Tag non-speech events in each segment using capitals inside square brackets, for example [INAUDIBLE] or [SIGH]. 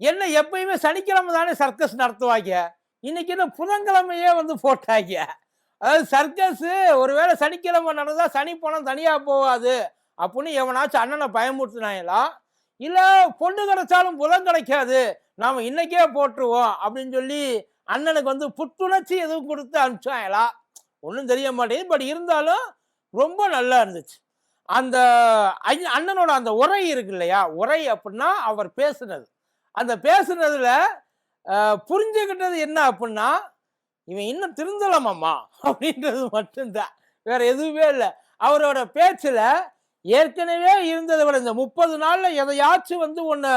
என்ன எப்பயுமே சனிக்கிழமை தானே சர்க்கஸ் நடத்துவாங்க? இன்னைக்கு என்ன புதன்கிழமையே வந்து போட்டாங்க. அதாவது சர்க்கஸ் ஒருவேளை சனிக்கிழமை நடந்தால் சனி பணம் தனியாக போகாது அப்படின்னு எவனாச்சும் அண்ணனை பயமுறுத்தினாங்களா இல்லை பொண்ணு கிடைச்சாலும் புதன் கிடைக்காது நாம் இன்னைக்கே போட்டுருவோம் அப்படின்னு சொல்லி அண்ணனுக்கு வந்து புத்துணர்ச்சி எதுவும் கொடுத்து அனுப்பிச்சாங்களா ஒன்றும் தெரிய மாட்டேங்குது. பட் இருந்தாலும் ரொம்ப நல்லா இருந்துச்சு. அந்த அண்ணனோட அந்த உரை இருக்கு இல்லையா? உரை அப்படின்னா அவர் பேசுனது. அந்த பேசுனதுல புரிஞ்சுக்கிட்டது என்ன அப்படின்னா இவன் இன்னும் திருந்தலாமாம்மா அப்படின்றது மட்டும்தான். வேற எதுவுமே இல்லை. அவரோட பேச்சில் ஏற்கனவே இருந்ததை விட இந்த முப்பது நாளில் எதையாச்சும் வந்து ஒன்று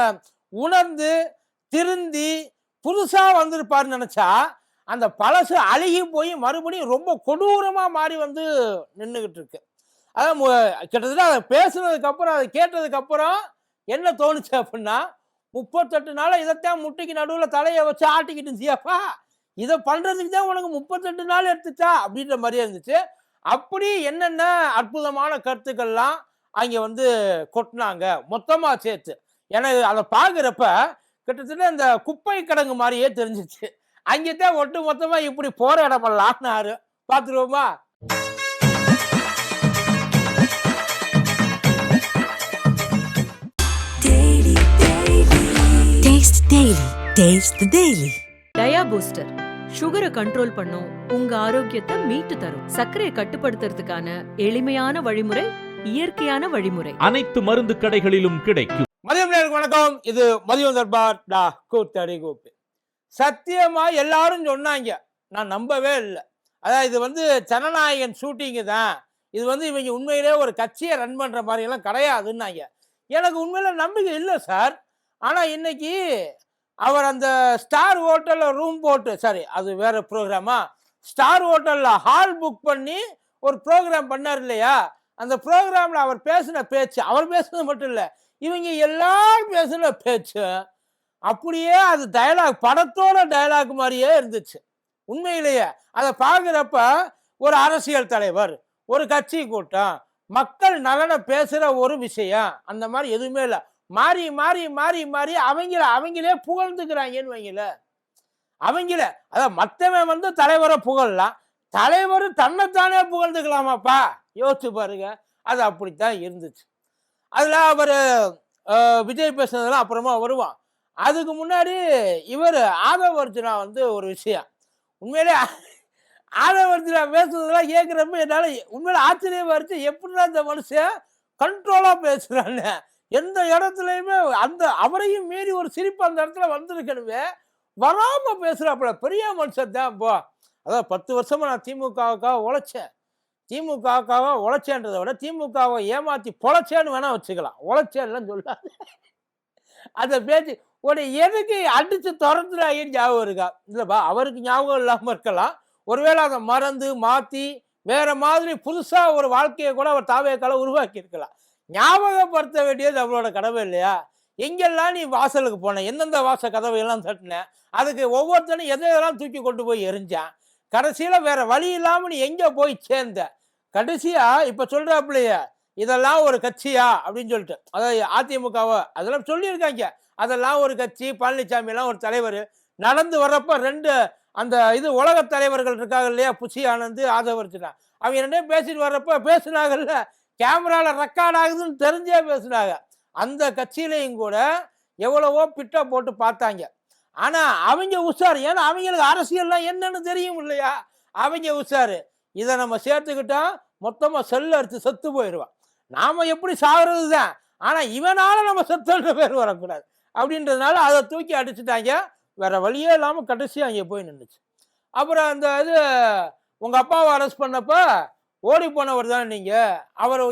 உணர்ந்து திருந்தி புதுசாக வந்திருப்பாருன்னு நினச்சா அந்த பழசு அழுகி போய் மறுபடியும் ரொம்ப கொடூரமாக மாறி வந்து நின்றுக்கிட்டு இருக்கு அதான் கிட்டத்தட்ட அதை பேசுனதுக்கப்புறம் அதை கேட்டதுக்கப்புறம் என்ன தோணுச்சு அப்படின்னா முப்பத்தெட்டு நாளா இதைத்தான் முட்டிக்கு நடுவில் தலையை வச்சு ஆட்டிக்கிட்டு இருந்தியாப்பா இதை பண்ணுறதுக்கு தான் உனக்கு முப்பத்தெட்டு நாள் எடுத்துச்சா? அப்படின்ற மாதிரியே இருந்துச்சு. அப்படி என்னென்ன அற்புதமான கருத்துக்கள்லாம் அங்கே வந்து கொட்டினாங்க. மொத்தமாக சேர்த்து. எனக்கு அதை பார்க்குறப்ப கிட்டத்தட்ட இந்த குப்பை கிடங்கு மாதிரியே தெரிஞ்சிச்சு. அங்கே தான் ஒட்டு மொத்தமாக இப்படி போகிற இடமெல்லாம்னாரு பார்த்துருவோமா? Taste the daily. Dia Booster சுகரை கண்ட்ரோல் பண்ணும் உங்க ஆரோக்கியத்தை மீட்டு தரும். சர்க்கரையை கட்டுப்படுத்துறதுக்கான எளிமையான வழிமுறை இயற்கையான வழிமுறை. அனைத்து மருந்து கடைகளிலும் கிடைக்கும். மதியம் நேருக்கு வணக்கம். இது மதியம் தர்பார் டா கூத்தடி கூப்பு. சத்தியமா எல்லாரும் சொன்னாங்க. நான் நம்பவே இல்லை. அதான் இது வந்து ஜனநாயகன் ஷூட்டிங்கு தான். இது வந்து இவங்க உண்மையிலே ஒரு கட்சியை ரன் பண்ற மாதிரி எல்லாம் கிடையாதுன்னாங்க. எனக்கு உண்மையில நம்பிக்கை இல்லை சார் ஆனால் இன்னைக்கு அவர் அந்த ஸ்டார் ஹோட்டலில் ரூம் போட்டு சாரி அது வேற ப்ரோக்ராமா ஸ்டார் ஹோட்டலில் ஹால் புக் பண்ணி ஒரு ப்ரோக்ராம் பண்ணார் இல்லையா? அந்த ப்ரோக்ராமில் அவர் பேசின பேச்சு அவர் பேசுனது மட்டும் இல்லை இவங்க எல்லாரும் பேசின பேச்சு அப்படியே அது டயலாக் படத்தோட டயலாக் மாதிரியே இருந்துச்சு. உண்மையிலேயே அதை பார்க்குறப்ப ஒரு அரசியல் தலைவர் ஒரு கட்சி கூட்டம் மக்கள் நலனை பேசுகிற ஒரு விஷயம் அந்த மாதிரி எதுவுமே இல்லை. மாறி மாறி மாறி மாறி அவங்கள அவங்களே புகழ்ந்துக்கிறாங்கன்னு வைங்கள. அவங்கள அதான் மற்றவன் வந்து தலைவரை புகழலாம். தலைவர் தன்னைத்தானே புகழ்ந்துக்கலாமாப்பா? யோசிச்சு பாருங்க. அது அப்படித்தான் இருந்துச்சு. அதில் அவர் விஜய் பேசுனதெல்லாம் அப்புறமா வருவான். அதுக்கு முன்னாடி இவர் ஆதவர்ஜுனா வந்து ஒரு விஷயம். உண்மையிலே ஆதவர்ஜுனா பேசுனதெல்லாம் கேட்குறப்ப என்னால் உண்மையில ஆச்சரியமாக இருந்துச்சு. எப்படிதான் இந்த மனுஷன் கண்ட்ரோலாக பேசுகிறான்னு எந்த இடத்துலையுமே அந்த அவரையும் மீறி ஒரு சிரிப்பு அந்த இடத்துல வந்திருக்கணுமே. வராமல் பேசுகிறாப்புல பெரிய மனுஷன் தான் போ. அதான் பத்து வருஷமாக நான் திமுகவுக்காக உழைச்சேன். திமுகவுக்காக உழைச்சேன்றதை விட திமுகவை ஏமாற்றி பொழைச்சேன்னு வேணால் வச்சுக்கலாம். உழைச்சேன்லாம் சொல்லாது. அந்த பேச்சு உடைய எதுக்கு அடித்து துரத்துறாங்கன்னு ஞாபகம் இருக்கா? இல்லைப்பா அவருக்கு ஞாபகம் இல்லாமல் இருக்கலாம். ஒருவேளை அதை மறந்து மாற்றி வேற மாதிரி புதுசாக ஒரு வாழ்க்கையை கூட அவர் தாவேக்கால உருவாக்கி இருக்கலாம் ஞாபகப்படுத்த வேண்டியது நம்மளோட கடமை இல்லையா? எங்கெல்லாம் நீ வாசலுக்கு போன எந்தெந்த வாச கதவை எல்லாம் தட்டின அதுக்கு ஒவ்வொருத்தனும் எதை எதெல்லாம் தூக்கி கொண்டு போய் எரிஞ்சான் கடைசியில் வேற வழி இல்லாமல் நீ எங்கே போய் சேர்ந்த? கடைசியாக இப்போ சொல்கிறாப்புலையே இதெல்லாம் ஒரு கட்சியா? அப்படின்னு சொல்லிட்டு. அதாவது அதிமுகவோ அதெல்லாம் சொல்லியிருக்காங்க. அதெல்லாம் ஒரு கட்சி பழனிசாமிலாம் ஒரு தலைவர். நடந்து வர்றப்ப ரெண்டு அந்த இது உலக தலைவர்கள் இருக்காங்க இல்லையா? புஷி ஆனந்த் ஆதவர்ஜுனா. அவங்க ரெண்டே பேசிட்டு வர்றப்ப பேசுனாங்கல்ல கேமராவில் ரெக்கார்ட் ஆகுதுன்னு தெரிஞ்சே பேசுனாங்க. அந்த கட்சியிலையும் கூட எவ்வளவோ பிட்ட போட்டு பார்த்தாங்க. ஆனால் அவங்க உஷாரு. ஏன்னா அவங்களுக்கு அரசியல்லாம் என்னன்னு தெரியும் இல்லையா? அவங்க உஷாரு. இதை நம்ம சேர்த்துக்கிட்டோம் மொத்தமாக செல் அடித்து செத்து போயிடுவான். நாம் எப்படி சாகுறது தான் ஆனால் இவனால் நம்ம செத்துன்ற பேர் வரக்கூடாது. அப்படின்றதுனால அதை தூக்கி அடிச்சுட்டாங்க. வேற வழியே இல்லாமல் கடைசியாக அங்கே போய் நின்றுச்சு அப்புறம் அந்த இது உங்கள் அப்பாவை அரெஸ்ட் பண்ணப்போ ஓடி போனவர் தான் நீங்க அவர்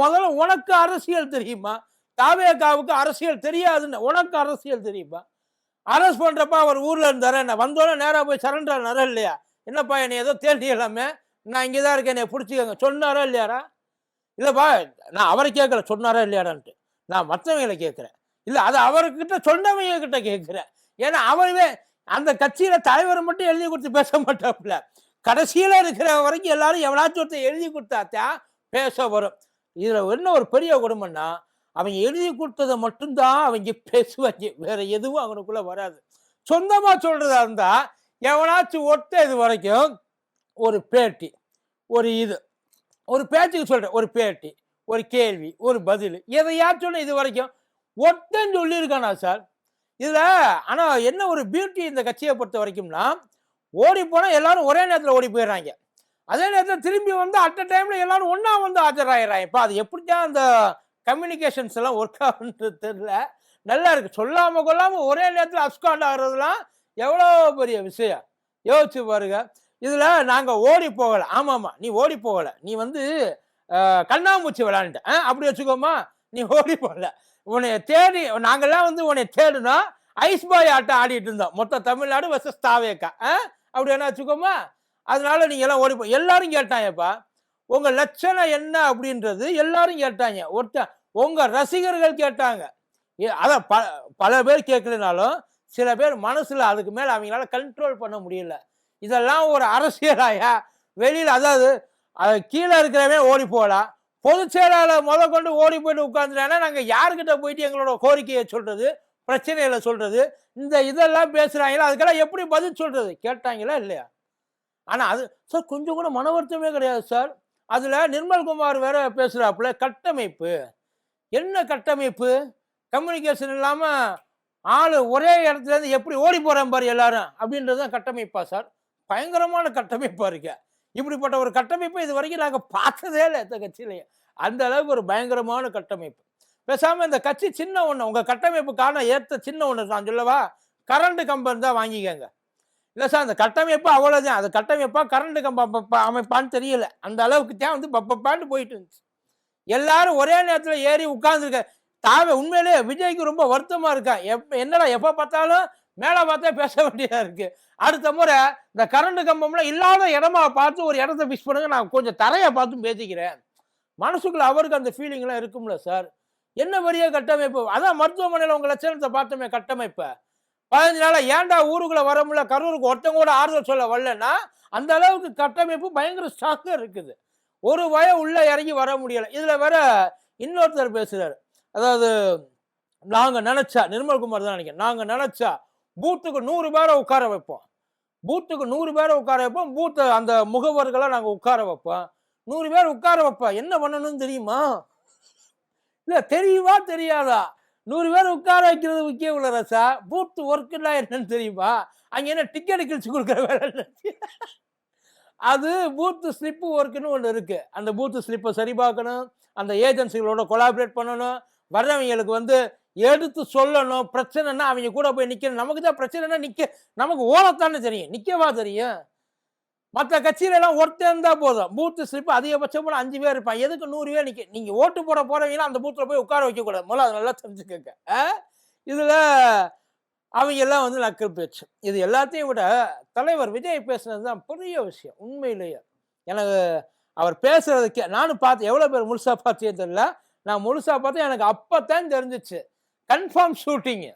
முதல்ல உனக்கு அரசியல் தெரியுமா? தாவேகாவுக்கு அரசியல் தெரியாதுன்னு உனக்கு அரசியல் தெரியுமா? அரெஸ்ட் பண்றப்ப அவர் ஊர்ல இருந்தார் என்ன? வந்தோடனே நேராக போய் சரண்டர் நர இல்லையா? என்னப்பா என்னை ஏதோ தேடி எல்லாமே? நான் இங்கே தான் இருக்கேன் என்னை பிடிச்சிக்கோங்க. சொன்னாரா இல்லையாரா இல்லைப்பா நான் அவரை கேட்கல. சொன்னாரா இல்லையாடான்ட்டு. நான் மற்றவங்களை கேட்குறேன். இல்லை அது அவர்கிட்ட சொன்னவங்க கிட்ட கேட்குறேன். ஏன்னா அவரே அந்த கட்சியில தலைவரை மட்டும் எழுதி கொடுத்து பேச மாட்டாப்புல. கடைசியில் இருக்கிற வரைக்கும் எல்லாரும் எவனாச்சும் ஒருத்தர் எழுதி கொடுத்தாத்தான் பேச வரும். இதில் என்ன ஒரு பெரிய குடும்பம்னா அவங்க எழுதி கொடுத்ததை மட்டும்தான் அவங்க பேசுவாங்க. வேற எதுவும் அவனுக்குள்ள வராது. சொந்தமாக சொல்றதா இருந்தால் எவனாச்சும் ஒட்ட இது வரைக்கும் ஒரு பேட்டி ஒரு இது ஒரு பேச்சுக்கு சொல்கிறேன் ஒரு பேட்டி ஒரு கேள்வி ஒரு பதில் எதையாச்சும் இது வரைக்கும் ஒட்டன்னு சொல்லியிருக்கானா சார்? இதில் ஆனால் என்ன ஒரு பியூட்டி இந்த கட்சியை பொறுத்த வரைக்கும்னா ஓடி போனால் எல்லாரும் ஒரே நேரத்தில் ஓடி போயிடுறாங்க. அதே நேரத்தில் திரும்பி வந்து அட் அ டைமில் எல்லாரும் ஒன்றா வந்து ஆஜராயிடுறாங்க. இப்போ அது எப்படிதான் அந்த கம்யூனிகேஷன்ஸ் எல்லாம் ஒர்க் ஆகுன்றது தெரில நல்லா இருக்குது சொல்லாமல் கொள்ளாமல் ஒரே நேரத்தில் அப்ஸ்காண்ட் ஆகிறதுலாம் எவ்வளோ பெரிய விஷயம். யோசிச்சு பாருங்க. இதில் நாங்கள் ஓடி போகலை. ஆமாம்மா நீ ஓடி போகலை. நீ வந்து கண்ணாமூச்சி விளையாண்டுட்ட. ஆ, அப்படி வச்சுக்கோமா. நீ ஓடி போகல. உன்னை தேடி நாங்கள்லாம் வந்து உன்னை தேடினோம் ஐஸ் பாய் ஆட்டம் ஆடிட்டு இருந்தோம். மொத்த தமிழ்நாடு வர்சஸ் தாவேக்கா. ஆ? அப்படி என்ன வச்சுக்கோமா? அதனால நீங்க எல்லாம் ஓடி எல்லாரும் கேட்டாங்கப்பா. உங்க லட்சணம் என்ன அப்படின்றது எல்லாரும் கேட்டாங்க. ஒருத்தன் உங்க ரசிகர்கள் கேட்டாங்க. ஏ- அதான் ப பல பேர் கேட்கலனாலும் சில பேர் மனசுல அதுக்கு மேல அவங்களால கண்ட்ரோல் பண்ண முடியல. இதெல்லாம் ஒரு அரசியலாயா? வெளியில அதாவது அது கீழே இருக்கிறவன் ஓடி போகலாம் பொதுச் செயலாளர் முத கொண்டு ஓடி போயிட்டு உட்காந்துட்டேன்னா நாங்கள் யாருக்கிட்ட போயிட்டு எங்களோட கோரிக்கையை சொல்றது? பிரச்சனைகளை சொல்கிறது இந்த இதெல்லாம் பேசுகிறாங்களா அதுக்கெல்லாம் எப்படி பதில் சொல்கிறது கேட்டாங்களா இல்லையா? ஆனால் அது சார் கொஞ்சம் கூட மன வருத்தமே கிடையாது சார். அதில் நிர்மல்குமார் வேற பேசுகிறாப்புல கட்டமைப்பு. என்ன கட்டமைப்பு? கம்யூனிகேஷன் இல்லாமல் ஆள் ஒரே இடத்துல இருந்து எப்படி ஓடி போகிறேன் பாரு எல்லாரும் அப்படின்றது தான் கட்டமைப்பா சார். பயங்கரமான கட்டமைப்பாக இருக்கு. இப்படிப்பட்ட ஒரு கட்டமைப்பை இது வரைக்கும் நாங்கள் பார்த்ததே இல்லை இந்த கட்சியிலேயே. அந்த அளவுக்கு ஒரு பயங்கரமான கட்டமைப்பு. பேசாமல் இந்த கட்சி சின்ன ஒன்று உங்கள் கட்டமைப்புக்கான ஏற்ற சின்ன ஒன்று நான் சொல்லவா? கரண்ட் கம்பம் தான் வாங்கிக்கோங்க. இல்லை சார் அந்த கட்டமைப்பு அவ்வளோதான் அது கட்டமைப்பாக கரண்ட் கம்பம் அமைப்பான்னு தெரியல. அந்த அளவுக்கு தான் வந்து பப்பப்பான்னு போயிட்டு இருந்துச்சு. எல்லாரும் ஒரே நேரத்தில் ஏறி உட்காந்துருக்க தாவே உண்மையிலே விஜய்க்கு ரொம்ப வருத்தமாக இருக்கா? எப் என்னடா எப்போ பார்த்தாலும் மேலே பார்த்தா பேச வேண்டியதாக இருக்குது அடுத்த முறை இந்த கரண்ட் கம்பம்லாம் இல்லாத இடமா பார்த்து ஒரு இடத்த ஃபிக்ஸ் பண்ணுங்க. நான் கொஞ்சம் தரையை பார்த்து பேசிக்கிறேன். மனசுக்குள்ள அவருக்கு அந்த ஃபீலிங்லாம் இருக்கும்ல சார். என்ன பெரிய கட்டமைப்பு? அதான் மருத்துவமனையில் உங்கள் லட்சணத்தை பார்த்தோமே கட்டமைப்பை. பதினஞ்சு நாளாக ஏன்டா ஊருக்குள்ள வர முடியல? கரூருக்கு ஒருத்தவங்க கூட ஆறுதல் சொல்ல வரலன்னா அந்த அளவுக்கு கட்டமைப்பு பயங்கர ஸ்ட்ராங்கா இருக்குது. ஒரு வய உள்ள இறங்கி வர முடியல. இதில் வேற இன்னொருத்தர் பேசுகிறார் அதாவது நாங்கள் நினச்சா நிர்மல்குமார் தான் நினைக்கிறேன். நாங்கள் நினச்சா பூத்துக்கு நூறு பேரை உட்கார வைப்போம். பூத்துக்கு நூறு பேரை உட்கார வைப்போம். பூத்தை அந்த முகவர்களை நாங்கள் உட்கார வைப்போம். நூறு பேர் உட்கார வைப்போம். என்ன பண்ணணும்னு தெரியுமா? இல்லை தெரியுமா தெரியாதா? நூறு பேர் உட்கார வைக்கிறது முக்கியம் உள்ள ரசா. பூத் ஒர்க்குன்னா என்னன்னு தெரியுமா? அங்கே என்ன டிக்கெட் கிழிச்சு கொடுக்குற வேலை அது பூத்து ஸ்லிப்பு ஒர்க்குன்னு ஒன்று இருக்குது அந்த பூத்து ஸ்லிப்பை சரி பார்க்கணும். அந்த ஏஜென்சிகளோட கொலாபரேட் பண்ணணும். வர்றவங்களுக்கு வந்து எடுத்து சொல்லணும். பிரச்சனைனா அவங்க கூட போய் நிற்கணும் நமக்கு தான் பிரச்சனைனா நிற்க நமக்கு ஓலத்தானே தெரியும். நிற்கவா தெரியும்? மற்ற கட்சியில எல்லாம் ஒருத்தன் போதும். பூத்து ஸ்லிப் அதிகபட்சம் போல அஞ்சு பேர் இருப்பான் எதுக்கு நூறு பேர் நிக்க நீங்க ஓட்டு போட போறவங்கன்னா அந்த பூத்துல போய் உட்கார வைக்க கூடாது. முதல்ல அதை நல்லா தெரிஞ்சுக்கங்க. இதில் இதுல அவங்க எல்லாம் வந்து நக்கல் பேச்சு. இது எல்லாத்தையும் விட தலைவர் விஜய் பேசுனது தான் பெரிய விஷயம். உண்மையிலேயே. எனக்கு அவர் பேசுறதுக்கு நானும் பார்த்து எவ்வளோ பேர் முழுசா பார்த்தே தெரியல. நான் முழுசா பார்த்தேன். எனக்கு அப்பதான் தெரிஞ்சிச்சு. Confirm shooting.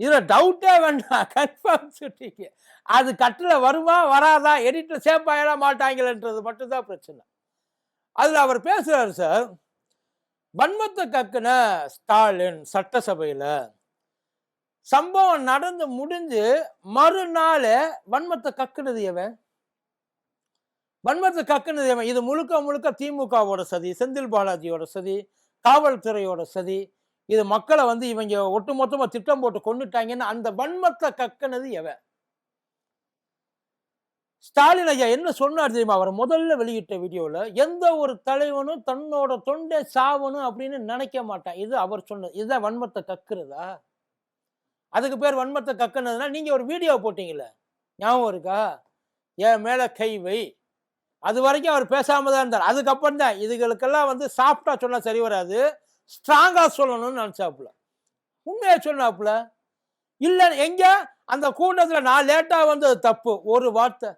இதில் டவுட்டே வேண்டாம். [LAUGHS] கன்ஃபார்ம் ஷூட்டிங்கு அது கட்டில் வருமா வராதா? எடிட்டர் ஆகிட மாட்டாங்களன்றது மட்டும்தான் பிரச்சனை. அதில் அவர் பேசுகிறார் சார் வன்மத்தை கக்குன ஸ்டாலின் சட்டசபையில் சம்பவம் நடந்து முடிஞ்சு மறுநாள் வன்மத்தை கக்குனது எவன்? வன்மத்தை கக்குனது எவன்? இது முழுக்க முழுக்க திமுகவோட சதி செந்தில் பாலாஜியோட சதி காவல்துறையோட சதி இது மக்களை வந்து இவங்க ஒட்டுமொத்தமா திட்டம் போட்டு கொண்டுட்டாங்கன்னு அந்த வன்மத்தை கக்குனது எவன் ஸ்டாலின் ஐயா என்ன சொன்னார் தெரியுமா? அவர் முதல்ல வெளியிட்ட வீடியோவில் எந்த ஒரு தலைவனும் தன்னோட தொண்டை சாவணும் அப்படின்னு நினைக்க மாட்டான். இது அவர் சொன்னது இதுதான் வன்மத்தை கக்குறதா? அதுக்கு பேர் வன்மத்தை கக்குனதுன்னா நீங்கள் ஒரு வீடியோ போட்டிங்களே ஞாபகம் இருக்கா? என் மேலே கை வை. அது வரைக்கும் அவர் பேசாமல் தான் இருந்தார். அதுக்கப்புறம் தான் இதுகளுக்கெல்லாம் வந்து சாஃப்டாக சொன்னால் சரி வராது. ஸ்ட்ராங்காக சொல்லணும்னு நினச்சாப்புல. உண்மையாக சொன்னாப்புல. இல்லை எங்கே? அந்த கூட்டத்தில் நான் லேட்டாக வந்தது தப்பு. ஒரு வார்த்தை.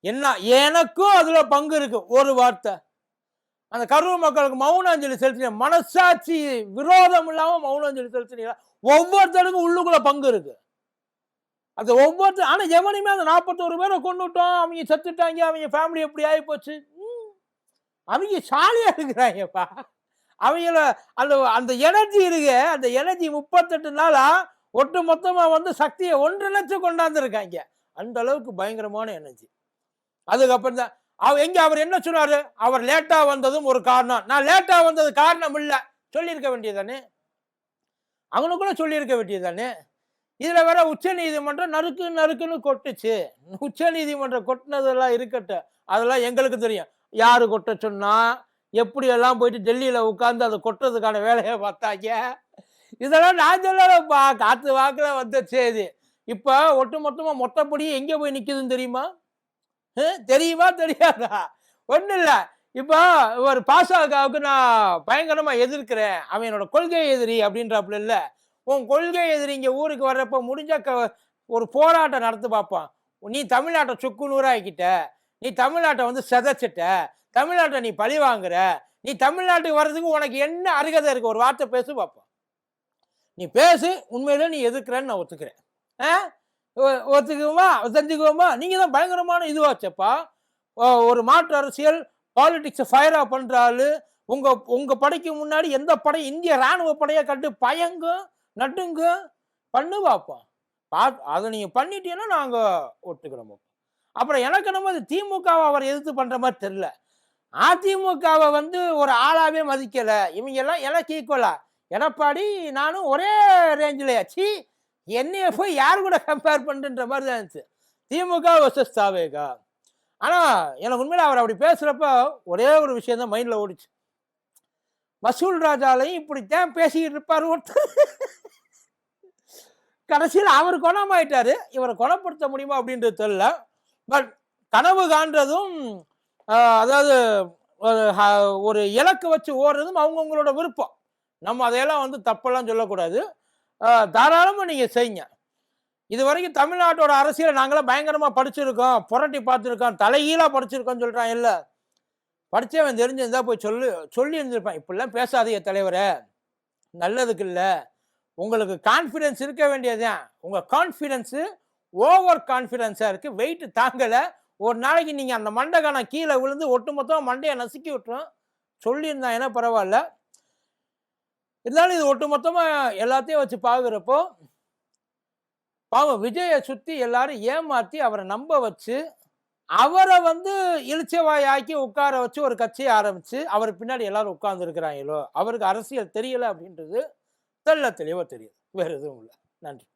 என்ன? எனக்கும் அதில் பங்கு இருக்குது ஒரு வார்த்தை. அந்த கரூர் மக்களுக்கு மௌனாஞ்சலி செலுத்தினீங்க செலுத்தின மனசாட்சி விரோதம் இல்லாமல் மௌன அஞ்சலி ஒவ்வொருத்தருக்கும் உள்ளுக்குள்ள பங்கு இருக்குது அது ஒவ்வொருத்தர் ஆனால் எவனையுமே அந்த நாற்பத்தோரு பேரை கொண்டுட்டோம். அவங்க செத்துட்டாங்க. அவங்க ஃபேமிலி எப்படி ஆகி போச்சு? அவங்க சாலியாக இருக்கிறாங்கப்பா. அவங்கள அந்த அந்த எனர்ஜி இருக்கு. அந்த எனர்ஜி முப்பத்தெட்டு நாளா ஒட்டு மொத்தமாக வந்து சக்தியை ஒன்றிணைச்சு கொண்டாந்துருக்காங்க. அந்த அளவுக்கு பயங்கரமான எனர்ஜி அதுக்கப்புறம் தான் அவர் எங்கே அவர் என்ன சொன்னார்? அவர் லேட்டாக வந்ததும் ஒரு காரணம். நான் லேட்டாக வந்தது காரணம் இல்லை. சொல்லியிருக்க வேண்டியதானே அவனுக்குள்ள சொல்லியிருக்க வேண்டியதானே இதில் வேற உச்ச நீதிமன்றம் நறுக்கு நறுக்குன்னு கொட்டுச்சு. உச்ச நீதிமன்றம் கொட்டினதெல்லாம் இருக்கட்டும். அதெல்லாம் எங்களுக்கு தெரியும். யார் கொட்ட சொன்னால் எப்படியெல்லாம் போயிட்டு டெல்லியில் உட்காந்து அதை கொட்டுறதுக்கான வேலையை பார்த்தாங்க? இதெல்லாம் நான் சொல்லலப்பா. காத்து வாக்கில் வந்த செய்தி இப்போ ஒட்டு மொத்தமாக மொத்தப்படி எங்கே போய் நிற்கிதுன்னு தெரியுமா? தெரியுமா தெரியாதா? ஒன்றும் இல்லை. இப்போ ஒரு பாசகவுக்கு நான் பயங்கரமாக எதிர்க்கிறேன். அவன் என்னோட கொள்கை எதிரி அப்படின்றப்பல இல்லை. உன் கொள்கை எதிரி இங்கே ஊருக்கு வர்றப்ப முடிஞ்ச க- ஒரு போராட்டம் நடத்து பார்ப்பான். நீ தமிழ்நாட்டை சுக்குநூறாக்கிட்ட. நீ தமிழ்நாட்டை வந்து செதைச்சிட்ட. தமிழ்நாட்டை நீ பழி வாங்குற நீ தமிழ்நாட்டுக்கு வர்றதுக்கு உனக்கு என்ன அருகதை இருக்கு? ஒரு வார்த்தை பேசு பார்ப்போம் நீ பேசு உண்மையில நீ எதிர்க்கிறேன்னு நான் ஒத்துக்கிறேன். ஆ? ஒ- ஒத்துக்குவோமா? செஞ்சுக்குவோமா? நீங்க தான் பயங்கரமான இதுவாச்சப்பா ஒரு மாற்று அரசியல் பாலிடிக்ஸை ஃபயராக பண்ற ஆளு. உங்க உங்க படைக்கு முன்னாடி எந்த படை இந்திய ராணுவ படையை கண்டு பயங்கும் நட்டுங்கும் பண்ணு பார்ப்போம் பா அதை நீங்கள் பண்ணிட்டீங்கன்னா நாங்கள் ஒத்துக்கிறோம் அப்புறம் எனக்கு நம்ம அது திமுகவை அவர் எதிர்த்து பண்ணுற மாதிரி தெரில அதிமுகவை வந்து ஒரு ஆளாவே மதிக்கலை. இவங்க எல்லாம் எனக்கு ஈக்குவலா எடப்பாடி நானும் ஒரே ரேஞ்சில் சி என்னைய போய் யார் கூட கம்பேர் பண்ணுன்ற மாதிரி தான் இருந்துச்சு. திமுக வர்சஸ் தாவேகா. ஆனால் எனக்கு உண்மையில் அவர் அப்படி பேசுகிறப்ப ஒரே ஒரு விஷயம் தான் மைண்டில் ஓடிச்சு. வசூல் ராஜாலையும் இப்படித்தான் பேசிக்கிட்டு இருப்பார் ஒருத்தர். கடைசியில் அவர் குணமாயிட்டாரு. இவரை குணப்படுத்த முடியுமா அப்படின்றது தெரியல. பட் கனவு காண்றதும் அதாவது ஒரு ஒரு இலக்கு வச்சு ஓடுறதும் அவங்கவுங்களோட விருப்பம். நம்ம அதையெல்லாம் வந்து தப்பெல்லாம் சொல்லக்கூடாது. தாராளமாக நீங்கள் செய்யுங்க. இது வரைக்கும் தமிழ்நாட்டோட அரசியலை நாங்களாம் பயங்கரமாக படிச்சிருக்கோம். புரட்டி பார்த்துருக்கோம். தலைகீழாக படிச்சிருக்கோம்னு சொல்கிறான் இல்லை. படித்தவன் தெரிஞ்சிருந்தா போய் சொல்லு சொல்லி இருந்திருப்பான். இப்படிலாம் பேசாதீங்க தலைவரே. நல்லதுக்கு இல்லை. உங்களுக்கு கான்ஃபிடென்ஸ் இருக்க வேண்டியதுதான். உங்கள் கான்ஃபிடென்ஸு ஓவர் கான்ஃபிடென்ஸாக இருக்குது வெயிட் தாங்கலை. ஒரு நாளைக்கு நீங்கள் அந்த மண்டைக்கான கீழே விழுந்து ஒட்டுமொத்தமாக மண்டையை நசுக்கி விட்டுரும். சொல்லியிருந்தா ஏன்னா பரவாயில்ல. இருந்தாலும் இது ஒட்டுமொத்தமாக எல்லாத்தையும் வச்சு பார்க்குறப்போ பாவம் விஜயை சுற்றி எல்லாரும் ஏமாற்றி அவரை நம்ப வச்சு அவரை வந்து இளிச்சவாய் ஆக்கி உட்கார வச்சு ஒரு கட்சியை ஆரம்பித்து அவர் பின்னாடி எல்லாரும் உட்கார்ந்துருக்கிறாங்களோ அவருக்கு அரசியல் தெரியலை அப்படின்றது தெல்ல தெளிவாக தெரியுது. வேறு எதுவும் இல்லை. நன்றி.